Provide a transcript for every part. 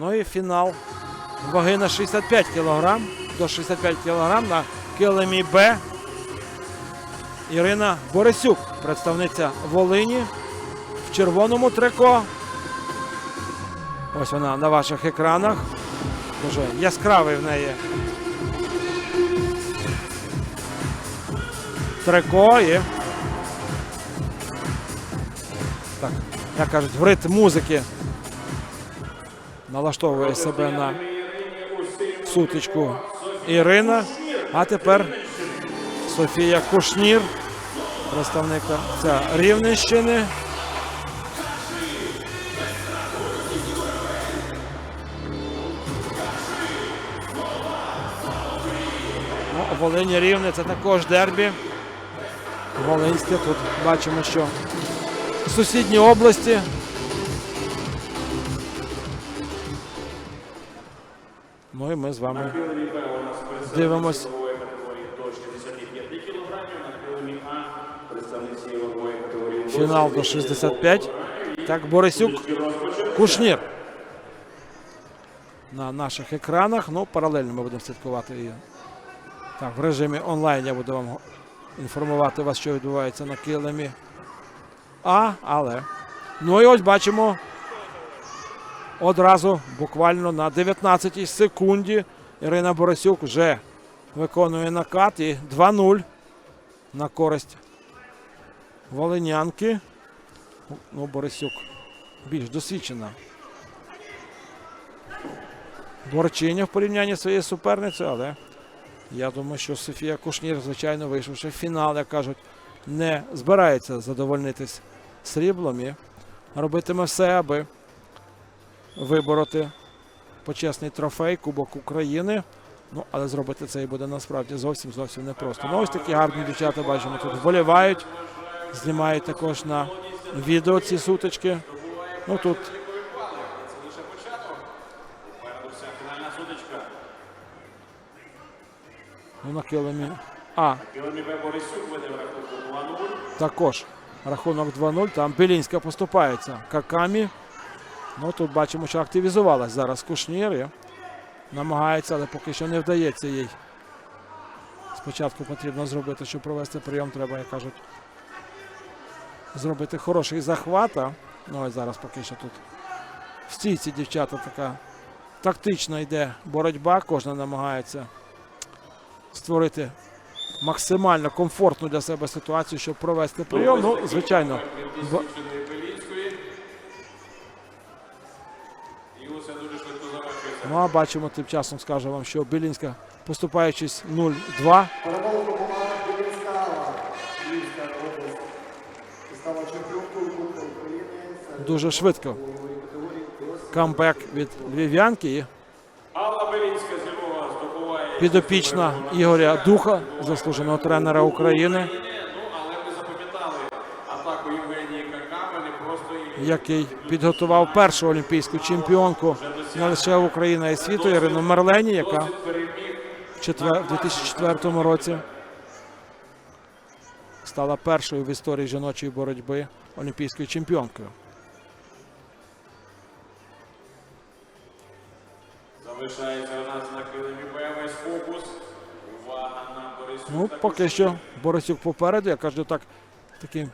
Ну і фінал ваги на 65 кг. До 65 кг на килимі Б. Ірина Борисюк, представниця Волині в червоному трико. Ось вона на ваших екранах. Дуже яскравий в неї трико і так, як кажуть, в ритм музики налаштовує себе на сутичку Ірина. А тепер Софія Кушнір, представниця Рівненщини. Ну, Волині Рівне це також дербі. Волинське тут бачимо, що сусідні області. Ну і ми з вами дивимось. Фінал до 65. Так, Борисюк Кушнір. На наших екранах. Ну, паралельно ми будемо слідкувати і так, в режимі онлайн я буду вам інформувати вас, що відбувається на килимі. А, але. Ну і ось бачимо одразу, буквально на 19-й секунді Ірина Борисюк вже виконує накат і 2-0 на користь Волинянки. Ну, Борисюк більш досвідчена. Борчиня в порівнянні з своєю суперницею, але я думаю, що Софія Кушнір, звичайно, вийшовши в фінал, як кажуть, не збирається задовольнитись сріблом і робитиме все, аби вибороти почесний трофей Кубок України. Ну, але зробити це і буде насправді зовсім зовсім непросто. Ну, ось такі гарні дівчата бачимо тут вболівають, знімають також на відео ці сутички. Ну тут ну, на килимі. А, також рахунок 2-0. Там Белінська поступається Какамі. Ну тут бачимо, що активізувалась зараз Кушнір. Намагається, але поки що не вдається їй. Спочатку потрібно зробити, щоб провести прийом, треба, як кажуть, зробити хороший захват. Ну ось зараз поки що тут в стійці дівчата така тактична йде боротьба. Кожна намагається створити максимально комфортну для себе ситуацію, щоб провести прийом. Ну, звичайно, Ну, а бачимо тим часом, скажу вам, що Білінська, поступаючись 0-2, Перемогу команда Білінська, Львівська область. Стала чемпіонкою Кубку України. серед дуже швидко. Камбек від львів'янки і підопічна Ігоря Духа, заслуженого тренера України, ну, але ми запам'ятали атаку Євгенії Каками, не просто її який підготував першу олімпійську чемпіонку не лише України, а й світу Ірину Мерлені, яка в 2004 році стала першою в історії жіночої боротьби олімпійською чемпіонкою. залишається у нас на килимі. Фокус. Увага на Борисюка. Ну, поки що Борисюк попереду, я кажу так, таким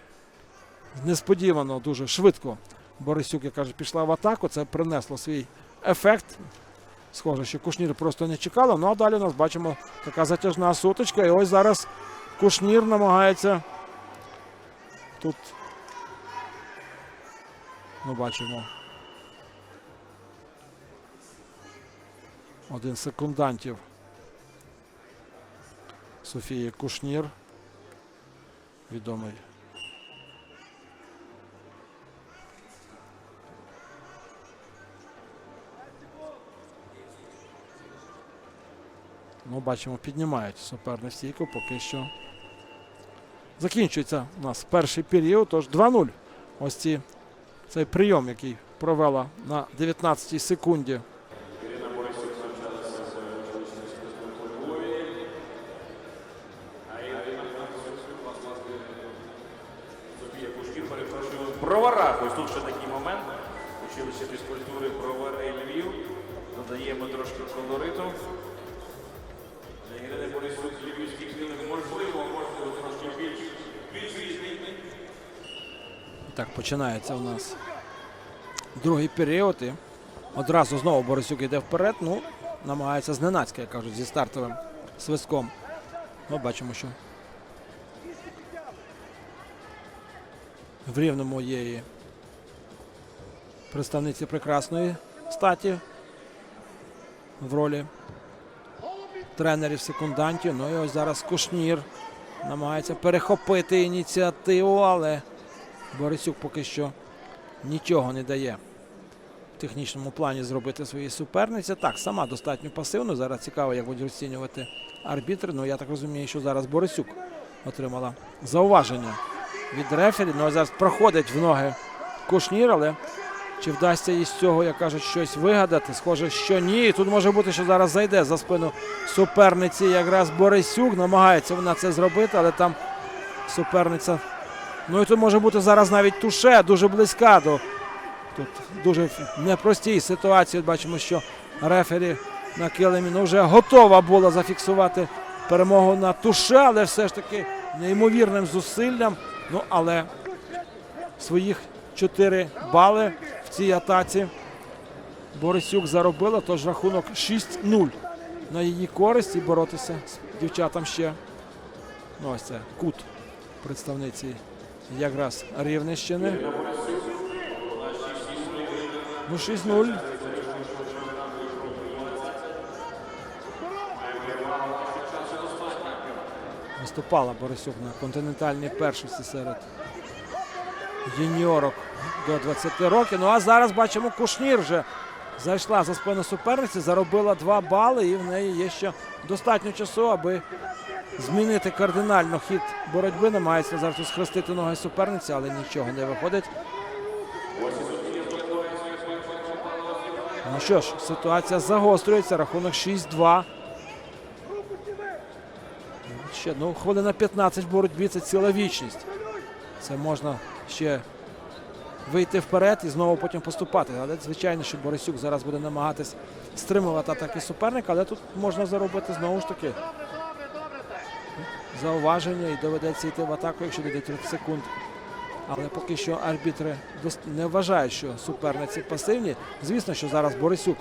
несподівано, дуже швидко. Борисюк, я кажу, пішла в атаку. Це принесло свій ефект. Схоже, що Кушнір просто не чекала. Ну а далі у нас бачимо така затяжна сутичка. І ось зараз Кушнір намагається тут. Ну, бачимо. Один секундантів Софії Кушнір. Відомий. Ну, бачимо, піднімають суперну стійку поки що. Закінчується у нас перший період, тож 2-0. Ось ці, цей прийом, який провела на 19-й секунді Броварах. Ось тут ще такий момент. Училище фізкультури Бровари Львів. додаємо трошки колориту. Ірини Борисюк львівський кліник можливо, можливо, трошки більш, більш різний. Так починається у нас другий період. І одразу знову Борисюк йде вперед. Ну, намагається зненацька, як кажуть, зі стартовим свистком. Ну, бачимо, що в рівному є і представниці прекрасної статі в ролі тренерів секундантів. Ну і ось зараз Кушнір намагається перехопити ініціативу, але Борисюк поки що нічого не дає в технічному плані зробити своїй суперниці. Так, сама достатньо пасивно. Зараз цікаво, як будуть розцінювати арбітри. Ну я так розумію, що зараз Борисюк отримала зауваження від рефері. Ну а зараз проходить в ноги Кушнір, але чи вдасться їй з цього, як кажуть, щось вигадати? Схоже, що ні. Тут може бути, що зараз зайде за спину суперниці якраз Борисюк. Намагається вона це зробити, але там суперниця Ну і тут може бути зараз навіть туше, дуже близька до тут дуже непростій ситуації. Бачимо, що рефері на килимі ну, вже готова була зафіксувати перемогу на туше, але все ж таки неймовірним зусиллям. Ну, але своїх 4 бали цій атаці Борисюк заробила, тож рахунок 6-0 на її користь і боротися з дівчатам ще. Ну, ось це кут представниці якраз Рівненщини. Ну, 6-0. Виступала Борисюк на континентальній першості серед юніорок до 20 років. Ну а зараз бачимо, Кушнір вже зайшла за спину суперниці, заробила 2 бали, і в неї є ще достатньо часу, аби змінити кардинально хід боротьби. Намагається зараз схрестити ноги суперниці, але нічого не виходить. Ну що ж, ситуація загострюється. Рахунок 6-2. Ще ну, хвилина 15 в боротьбі це ціла вічність. Це можна ще вийти вперед і знову потім поступати. Але звичайно, що Борисюк зараз буде намагатись стримувати атаки суперника, але тут можна заробити знову ж таки зауваження і доведеться йти в атаку, якщо дійде 30 секунд. Але поки що арбітри не вважають, що суперниці пасивні. Звісно, що зараз Борисюк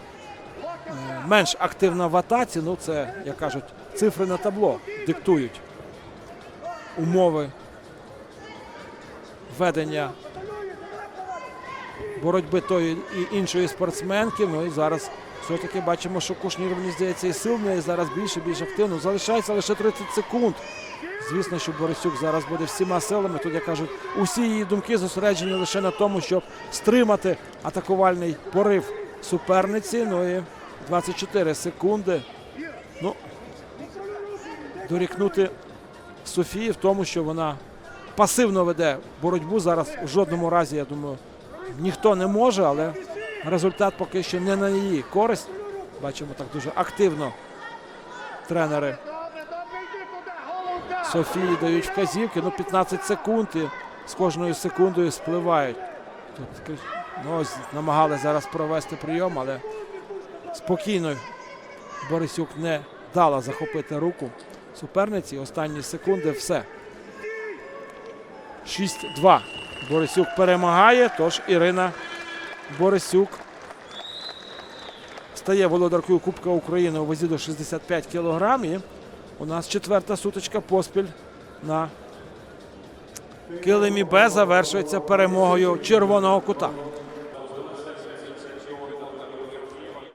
е, менш активна в атаці. Ну, це, як кажуть, цифри на табло диктують умови ведення боротьби тої і іншої спортсменки. Ну і зараз все-таки бачимо, що Кушнір, мені здається, і сил неї зараз більше, більш активно. Залишається лише 30 секунд. Звісно, що Борисюк зараз буде всіма силами. Тут, як кажуть, усі її думки зосереджені лише на тому, щоб стримати атакувальний порив суперниці. Ну і 24 секунди. Ну, дорікнути Софії в тому, що вона пасивно веде боротьбу. Зараз у жодному разі, я думаю, ніхто не може, але результат поки що не на її користь. Бачимо так дуже активно тренери Софії дають вказівки. Ну, 15 секунд і з кожною секундою спливають. Тут ну, намагали зараз провести прийом, але спокійно Борисюк не дала захопити руку суперниці. Останні секунди все. 6-2. Борисюк перемагає. Тож Ірина Борисюк стає володаркою Кубка України у вазі до 65 кілограм. І у нас четверта сутичка поспіль на килимі Б завершується перемогою червоного кута.